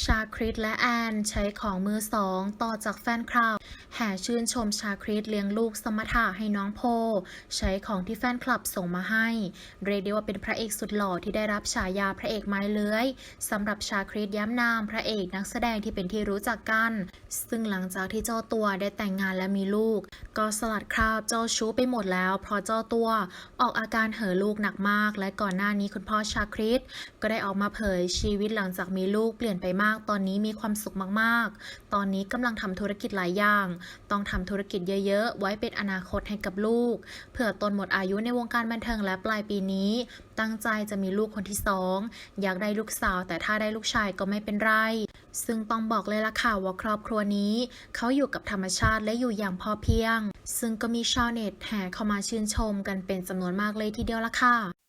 ชาคริตและแอนใช้ของมือสองต่อจากแฟนคลับ แห่ชื่นชมชาคริตเลี้ยงลูกสมถะให้น้องโพ ใช้ของที่แฟนคลับส่งมาให้ เรียกได้ว่าเป็นพระเอกสุดหล่อที่ได้รับฉายาพระเอกไม้เลื้อยสำหรับชาคริตย้ำนามพระเอกนักแสดงที่เป็นที่รู้จักกัน ซึ่งหลังจากที่เจ้าตัวได้แต่งงานและมีลูก ก็สลัดคราบเจ้าชู้ไปหมดแล้ว เพราะเจ้าตัวออกอาการเห่อลูกหนักมาก และก่อนหน้านี้คุณพ่อชาคริตก็ได้ออกมาเผยชีวิตหลังจากมีลูกเปลี่ยนไปมากตอนนี้มีความสุขมากๆ ตอนนี้กำลังทำธุรกิจหลายอย่าง ต้องทำธุรกิจเยอะๆ ไว้เป็นอนาคตให้กับลูก เผื่อตนหมดอายุในวงการบันเทิงและปลายปีนี้ ตั้งใจจะมีลูกคนที่สอง อยากได้ลูกสาว แต่ถ้าได้ลูกชายก็ไม่เป็นไร ซึ่งต้องบอกเลยล่ะค่ะว่าครอบครัวนี้ เขาอยู่กับธรรมชาติและอยู่อย่างพอเพียง ซึ่งก็มีชาวเน็ตแห่เข้ามาชื่นชมกันเป็นจำนวนมากเลยทีเดียวล่ะค่ะ